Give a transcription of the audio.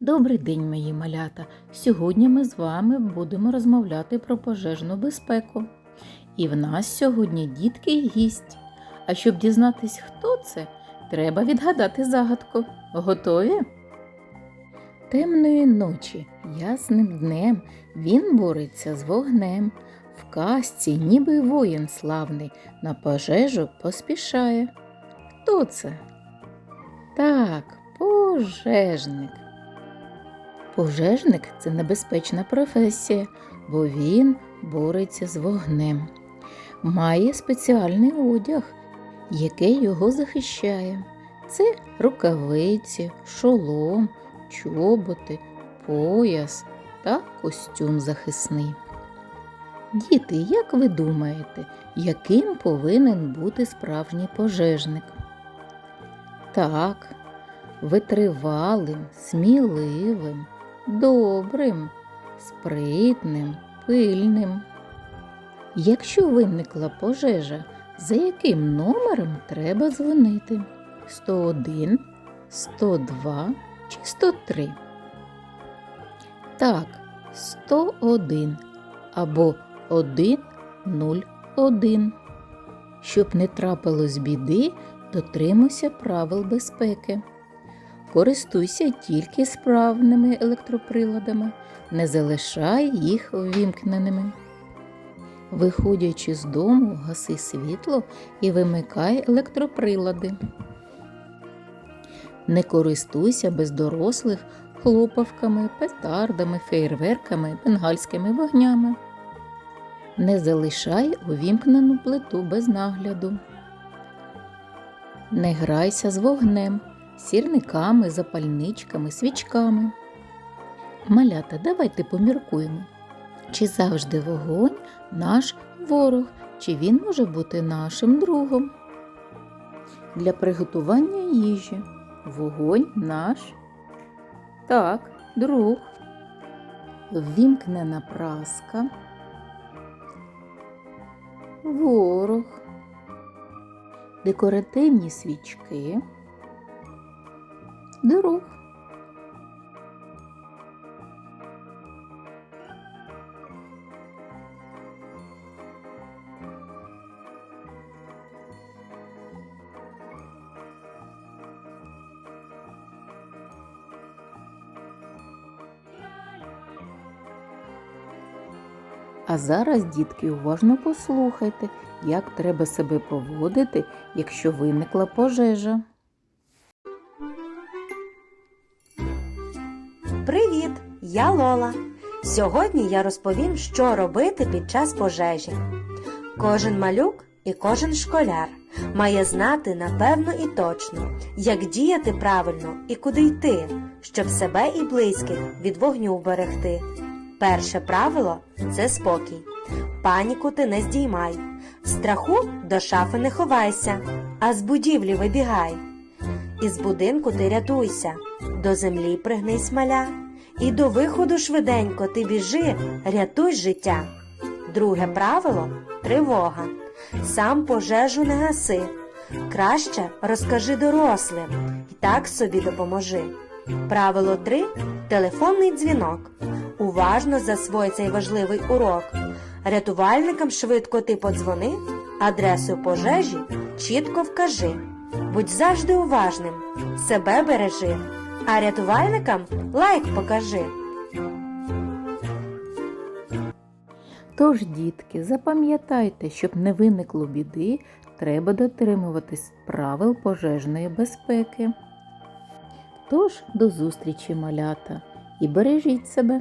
Добрий день, мої малята! Сьогодні ми з вами будемо розмовляти про пожежну безпеку. І в нас сьогодні дітки й гість. А щоб дізнатись, хто це, треба відгадати загадку. Готові? Темної ночі, ясним днем, він бореться з вогнем. В казці, ніби воїн славний, на пожежу поспішає. Хто це? Так, пожежник. Пожежник це небезпечна професія, бо він бореться з вогнем. Має спеціальний одяг, який його захищає. Це рукавиці, шолом, чоботи, пояс та костюм захисний. Діти, як ви думаєте, яким повинен бути справжній пожежник? Так, витривалим, сміливим, добрим, спритним, пильним. Якщо виникла пожежа, за яким номером треба дзвонити? 101, 102 чи 103? Так, 101 або 101. Щоб не трапилось біди, дотримуйся правил безпеки. Користуйся тільки справними електроприладами, не залишай їх увімкненими. Виходячи з дому, гаси світло і вимикай електроприлади. Не користуйся без дорослих хлопавками, петардами, фейерверками, бенгальськими вогнями. Не залишай увімкнену плиту без нагляду. Не грайся з вогнем, сірниками, запальничками, свічками. Малята, давайте поміркуємо. Чи завжди вогонь наш ворог, чи він може бути нашим другом? Для приготування їжі вогонь наш. Так, друг. Ввімкнена праска. Ворог. Декоративні свічки. Друг. А зараз, дітки, уважно послухайте, як треба себе поводити, якщо виникла пожежа. Привіт! Я Лола. Сьогодні я розповім, що робити під час пожежі. Кожен малюк і кожен школяр має знати напевно і точно, як діяти правильно і куди йти, щоб себе і близьких від вогню вберегти. Перше правило це спокій. Паніку ти не здіймай. Страху до шафи не ховайся, а з будівлі вибігай. Із будинку ти рятуйся, до землі пригнись маля, і до виходу швиденько ти біжи, рятуй життя. Друге правило тривога. Сам пожежу не гаси. Краще розкажи дорослим і так собі допоможи. Правило 3. Телефонний дзвінок. Уважно засвой цей важливий урок. Рятувальникам швидко ти подзвони, адресу пожежі чітко вкажи. Будь завжди уважним, себе бережи, а рятувальникам лайк покажи. Тож, дітки, запам'ятайте, щоб не виникло біди, треба дотримуватись правил пожежної безпеки. Тож, до зустрічі, малята, і бережіть себе!